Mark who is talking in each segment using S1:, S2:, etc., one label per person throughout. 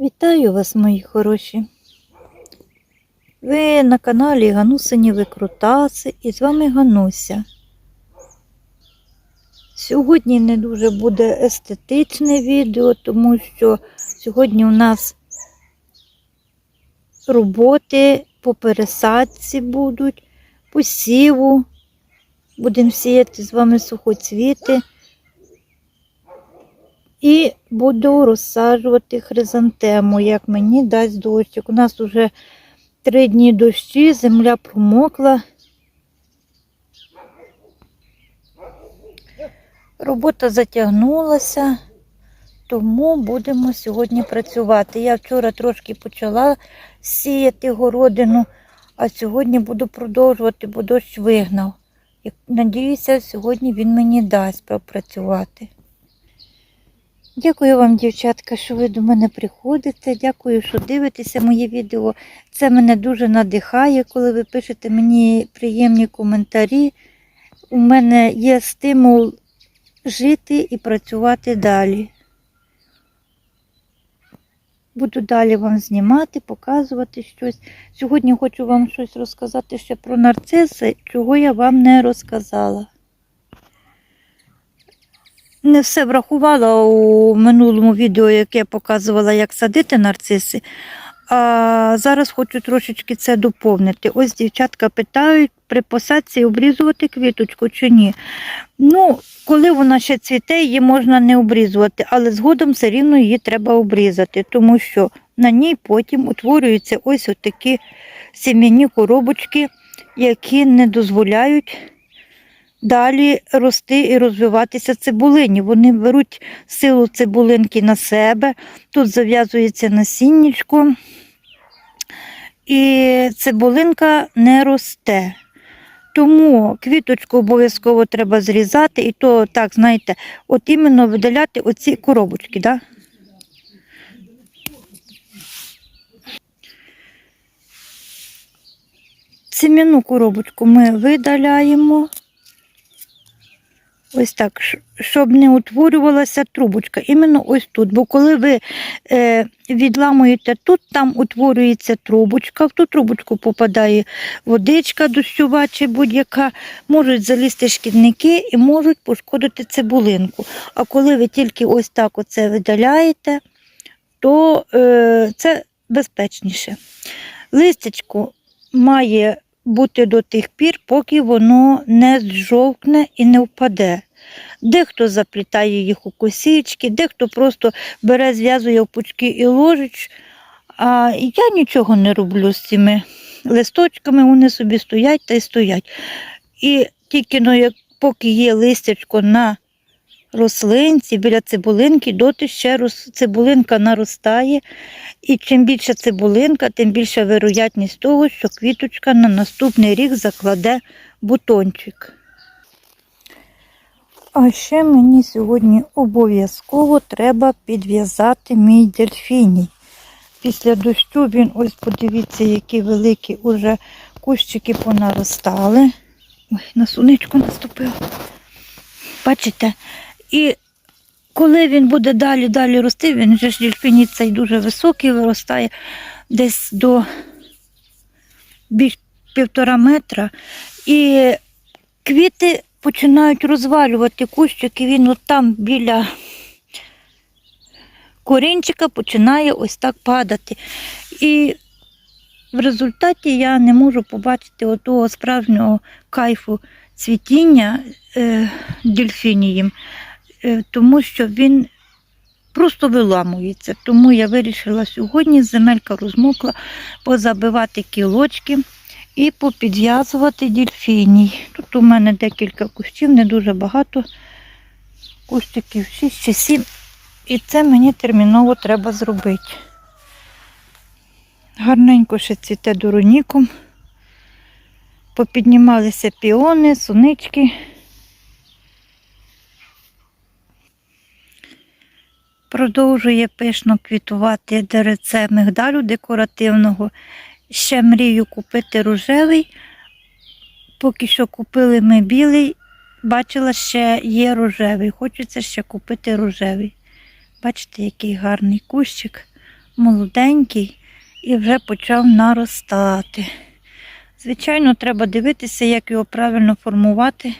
S1: Вітаю вас, мої хороші. Ви на каналі Ганусині Викрутаси і з вами Гануся. Сьогодні не дуже буде естетичне відео, тому що сьогодні у нас роботи по пересадці будуть, посіву. Будемо сіяти з вами сухоцвіти. І буду розсаджувати хризантему, як мені дасть дощик. У нас вже три дні дощі, земля промокла. Робота затягнулася, тому будемо сьогодні працювати. Я вчора трошки почала сіяти городину, а сьогодні буду продовжувати, бо дощ вигнав. Надіюся, сьогодні він мені дасть попрацювати. Дякую вам, дівчатка, що ви до мене приходите. Дякую, що дивитеся моє відео. Це мене дуже надихає, коли ви пишете мені приємні коментарі. У мене є стимул жити і працювати далі. Буду далі вам знімати, показувати щось. Сьогодні хочу вам щось розказати ще про нарциси, чого я вам не розказала не все врахувала у минулому відео, яке я показувала, як садити нарциси. А зараз хочу трошечки це доповнити. Ось дівчатка питають, при посадці обрізувати квіточку чи ні. Ну, коли вона ще цвіте, її можна не обрізувати, але згодом все рівно її треба обрізати, тому що на ній потім утворюються ось такі сім'яні коробочки, які не дозволяють далі рости і розвиватися цибулині. Вони беруть силу цибулинки на себе, тут зав'язується насіннячко, і цибулинка не росте. Тому квіточку обов'язково треба зрізати, і то так, знаєте, от іменно видаляти оці коробочки. Да? Сем'яну коробочку ми видаляємо. Ось так, щоб не утворювалася трубочка. Іменно ось тут. Бо коли ви е, відламуєте тут, там утворюється трубочка, в ту трубочку попадає водичка дощова чи будь-яка, можуть залізти шкідники і можуть пошкодити цибулинку. А коли ви тільки ось так оце видаляєте, то е, це безпечніше. Листячко має бути до тих пір, поки воно не зжовкне і не впаде. Дехто заплітає їх у косички, дехто просто бере, зв'язує в пучки і ложить. А я нічого не роблю з цими листочками, вони собі стоять та й стоять. І тільки ну, як, поки є листячко на рослинці біля цибулинки, доти ще роз, цибулинка наростає. І чим більше цибулинка, тим більша вероятність того, що квіточка на наступний рік закладе бутончик. А ще мені сьогодні обов'язково треба підв'язати мій дельфіній. Після дощу він, ось подивіться, які великі уже кущики понаростали. Ой, на сонечко наступив. Бачите? І коли він буде далі далі рости, він же ж дельфіній цей дуже високий, виростає десь до більш півтора метра. І квіти починають розвалювати кущик, і він от там біля корінчика починає ось так падати. І в результаті я не можу побачити отого справжнього кайфу цвітіння е, дельфінієм, тому що він просто виламується. Тому я вирішила сьогодні, земелька розмокла, позабивати кілочки і попідв'язувати дельфіній. Тут у мене декілька кущів, не дуже багато кущиків, 6 чи 7. І це мені терміново треба зробити. Гарненько ще цвіте дороніком. Попіднімалися піони, сунички. Продовжує пишно квітувати дереце мигдалю декоративного. Ще мрію купити рожевий. Поки що купили ми білий, бачила, ще є рожевий. Хочеться ще купити рожевий. Бачите, який гарний кущик. молоденький і вже почав наростати. Звичайно, треба дивитися, як його правильно формувати.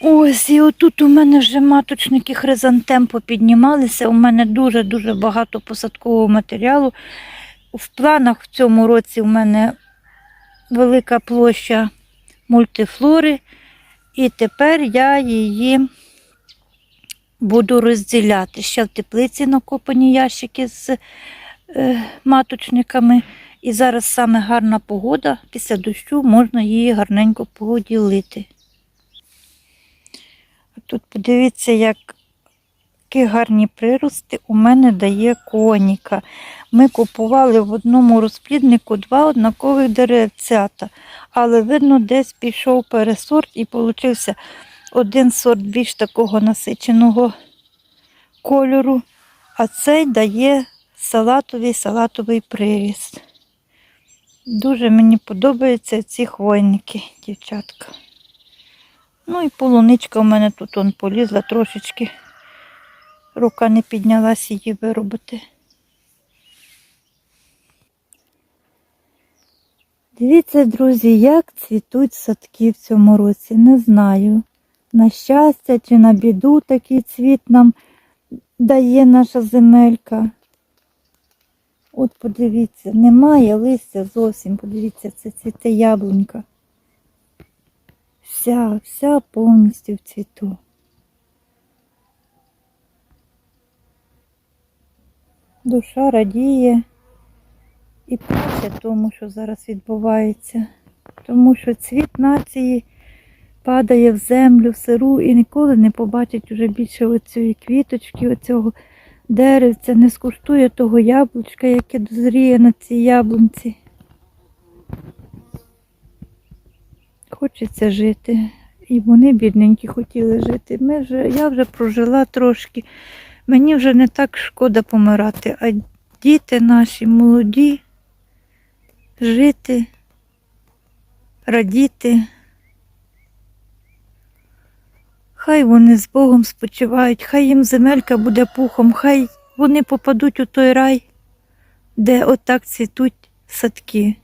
S1: Ось, і отут у мене вже маточники хризантем попіднімалися. У мене дуже-дуже багато посадкового матеріалу. В планах в цьому році у мене велика площа мультифлори, і тепер я її буду розділяти. Ще в теплиці накопані ящики з е, маточниками. І зараз саме гарна погода, після дощу можна її гарненько поділити. Тут подивіться, як, які гарні прирости у мене дає коніка. Ми купували в одному розпліднику два однакових деревцята, але видно, десь пішов пересорт і получився один сорт більш такого насиченого кольору, а цей дає салатовий салатовий приріст. Дуже мені подобаються ці хвойники, дівчатка. Ну і полуничка у мене тут он полізла трошечки. Рука не піднялась її виробити. Дивіться, друзі, як цвітуть садки в цьому році. Не знаю. На щастя чи на біду такий цвіт нам дає наша земелька. От подивіться, немає листя зовсім, подивіться, це цвіте яблунька. Вся, вся повністю в цвіту. Душа радіє і плаче тому, що зараз відбувається. Тому що цвіт нації падає в землю, в сиру і ніколи не побачить уже більше оцієї квіточки, оцього деревця, не скуштує того яблучка, яке дозріє на цій яблунці. Хочеться жити. І вони, бідненькі, хотіли жити. Ми вже, я вже прожила трошки. Мені вже не так шкода помирати, а діти наші молоді, жити, радіти. Хай вони з Богом спочивають, хай їм земелька буде пухом, хай вони попадуть у той рай, де отак цвітуть садки.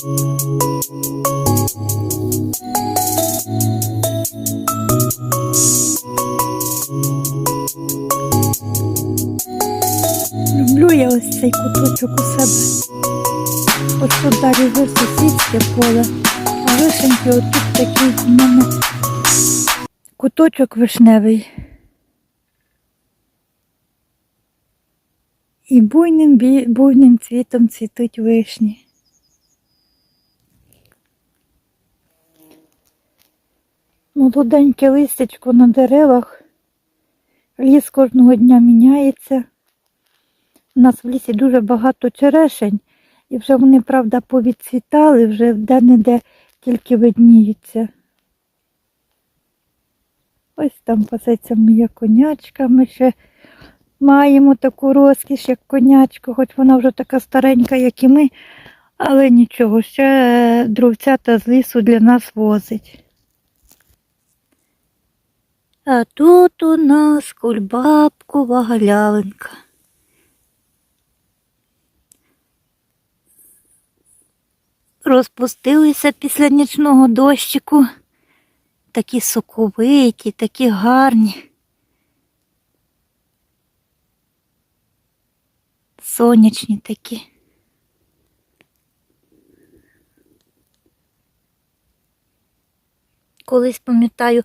S1: Люблю я ось цей куточок у себе. От тут далі вже сусідське поле, а вишеньки отут такий в мене куточок вишневий. І буйним, буйним цвітом цвітуть вишні. Молоденьке листячко на деревах. Ліс кожного дня міняється. У нас в лісі дуже багато черешень, і вже вони, правда, повідцвітали, вже де-не-де тільки видніються. Ось там пасеться моя конячка. Ми ще маємо таку розкіш, як конячка, хоч вона вже така старенька, як і ми, але нічого, ще дровцята з лісу для нас возить. А тут у нас кульбабкова галявинка. Розпустилися після нічного дощику. Такі соковиті, такі гарні. Сонячні такі. Колись пам'ятаю,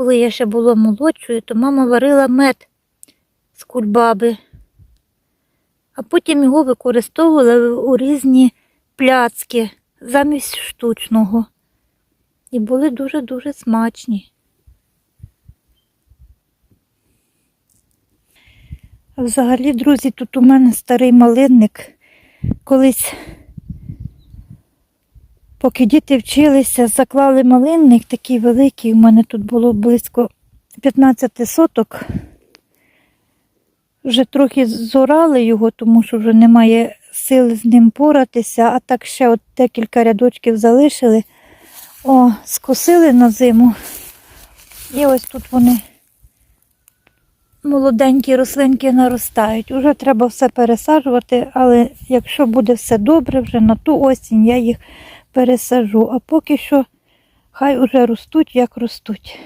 S1: коли я ще була молодшою, то мама варила мед з кульбаби, а потім його використовували у різні пляцки замість штучного. І були дуже-дуже смачні. Взагалі, друзі, тут у мене старий малинник. Колись, поки діти вчилися, заклали малинник такий великий. У мене тут було близько 15 соток. Вже трохи зорали його, тому що вже немає сил з ним поратися, а так ще от декілька рядочків залишили. О, скосили на зиму. І ось тут вони молоденькі рослинки наростають. Уже треба все пересаджувати, але якщо буде все добре, вже на ту осінь я їх пересажу. А поки що хай уже ростуть, як ростуть.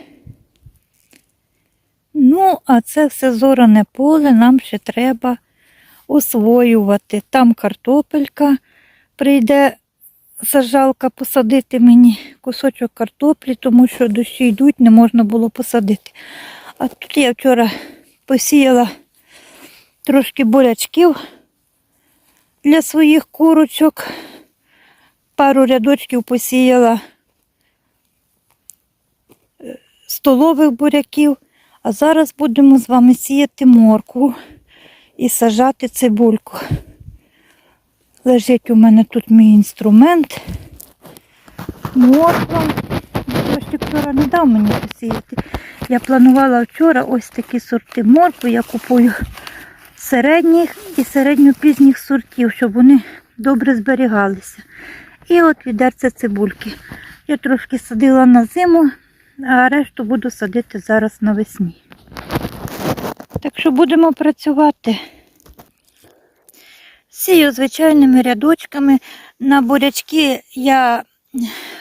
S1: Ну, а це все зоране поле нам ще треба освоювати. Там картопелька прийде сажалка посадити мені кусочок картоплі, тому що дощі йдуть, не можна було посадити. А тут я вчора посіяла трошки бурячків для своїх курочок. Пару рядочків посіяла е, столових буряків. А зараз будемо з вами сіяти моркву і сажати цибульку. Лежить у мене тут мій інструмент. Морква. Дощик вчора не дав мені посіяти. Я планувала вчора ось такі сорти моркви. Я купую середніх і середньопізніх сортів, щоб вони добре зберігалися. І от відерце цибульки. Я трошки садила на зиму, а решту буду садити зараз навесні. Так що будемо працювати. Сію звичайними рядочками. На бурячки я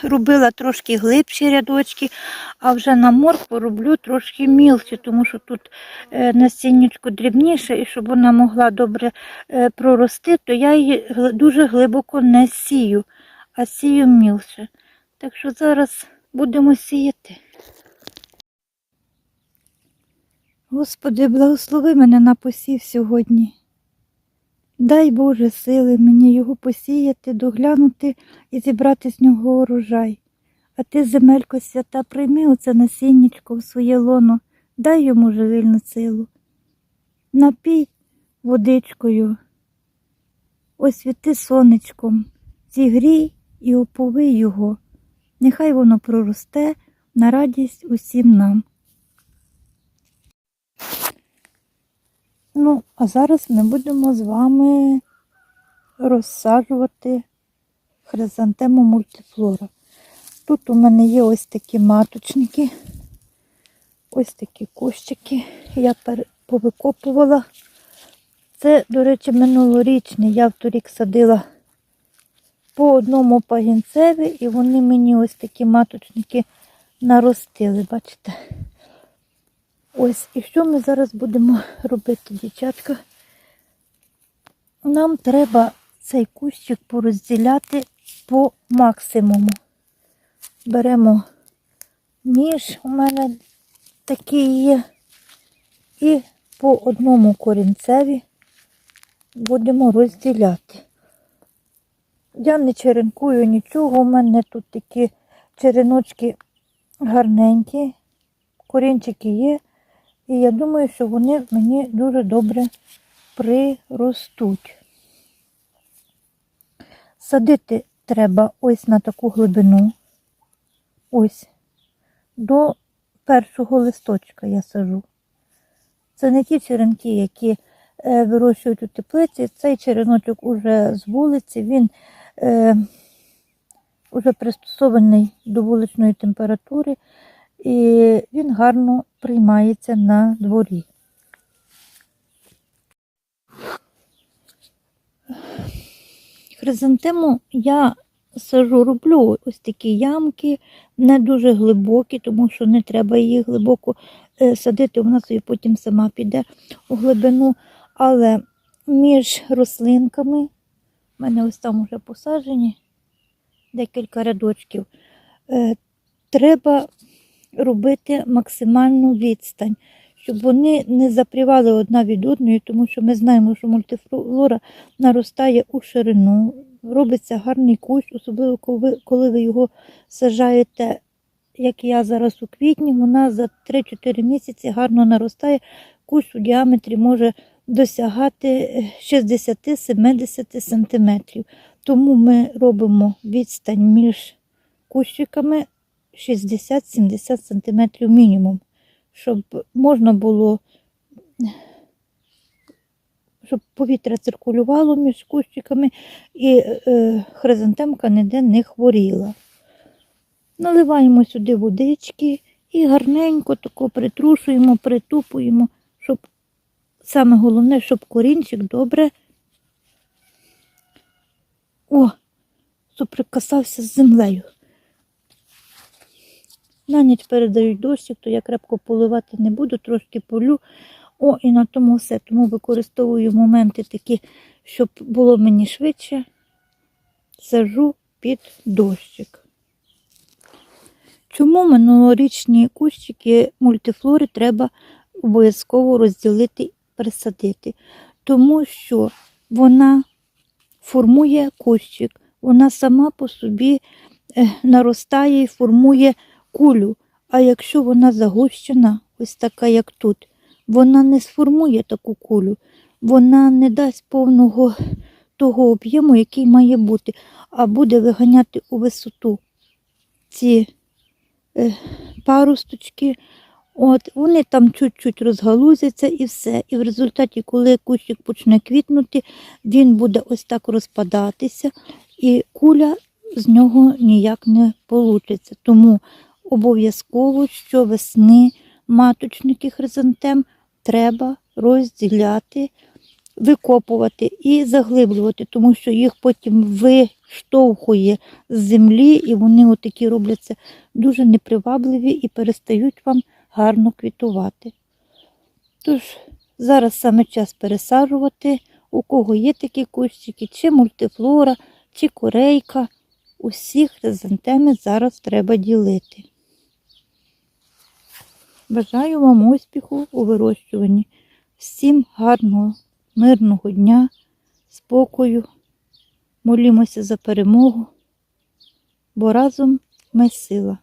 S1: робила трошки глибші рядочки, а вже на моркву роблю трошки мілші, тому що тут е, насіннячко дрібніше, і щоб вона могла добре е, прорости, то я її дуже глибоко не сію, а сію мілше. Так що зараз будемо сіяти. Господи, благослови мене на посів сьогодні. Дай Боже сили мені його посіяти, доглянути і зібрати з нього урожай. А ти, земелько свята, прийми оце насіннячко в своє лоно, дай йому живильну силу. Напій водичкою, освіти сонечком, зігрій і опови його. Нехай воно проросте на радість усім нам. Ну, а зараз ми будемо з вами розсаджувати хризантему мультифлора. Тут у мене є ось такі маточники, ось такі кущики. Я повикопувала. Це, до речі, минулорічний. Я в торік садила по одному пагінцеві, і вони мені ось такі маточники наростили, бачите? Ось, і що ми зараз будемо робити, дівчатка? Нам треба цей кущик порозділяти по максимуму. Беремо ніж, у мене такий є, і по одному корінцеві будемо розділяти. Я не черенкую нічого, у мене тут такі череночки гарненькі, корінчики є. І я думаю, що вони мені дуже добре приростуть. Садити треба ось на таку глибину. Ось. До першого листочка я сажу. Це не ті черенки, які е, вирощують у теплиці. Цей череночок уже з вулиці, він е, уже пристосований до вуличної температури і він гарно приймається на дворі. Хризантему я сажу, роблю ось такі ямки, не дуже глибокі, тому що не треба її глибоко е, садити, вона собі потім сама піде у глибину. Але між рослинками, в мене ось там вже посаджені декілька рядочків, е, треба робити максимальну відстань, щоб вони не запрівали одна від одної, тому що ми знаємо, що мультифлора наростає у ширину, робиться гарний кущ, особливо коли ви його сажаєте, як я зараз у квітні, вона за 3-4 місяці гарно наростає. Кущ у діаметрі може досягати е, 60-70 сантиметрів. Тому ми робимо відстань між кущиками 60-70 см мінімум, щоб можна було, щоб повітря циркулювало між кущиками і е, хризантемка ніде не хворіла. Наливаємо сюди водички і гарненько тако притрушуємо, притупуємо, щоб саме головне, щоб корінчик добре о, соприкасався з землею. На ніч передають дощик, то я крепко поливати не буду, трошки полю. О, і на тому все. Тому використовую моменти такі, щоб було мені швидше. Сажу під дощик. Чому минулорічні кущики мультифлори треба обов'язково розділити присадити? Тому що вона формує кущик, вона сама по собі е, наростає і формує кулю. А якщо вона загущена, ось така, як тут, вона не сформує таку кулю, вона не дасть повного того об'єму, який має бути, а буде виганяти у висоту ці е, парусточки. От, вони там чуть-чуть розгалузяться і все. І в результаті, коли кущик почне квітнути, він буде ось так розпадатися, і куля з нього ніяк не вийде. Тому обов'язково щовесни маточники хризантем треба розділяти, викопувати і заглиблювати, тому що їх потім виштовхує з землі, і вони отакі робляться дуже непривабливі і перестають вам гарно квітувати. Тож, зараз саме час пересаджувати, у кого є такі кущики, чи мультифлора, чи корейка. Усі хризантеми зараз треба ділити. Бажаю вам успіху у вирощуванні. Всім гарного, мирного дня, спокою. Молімося за перемогу, бо разом ми сила.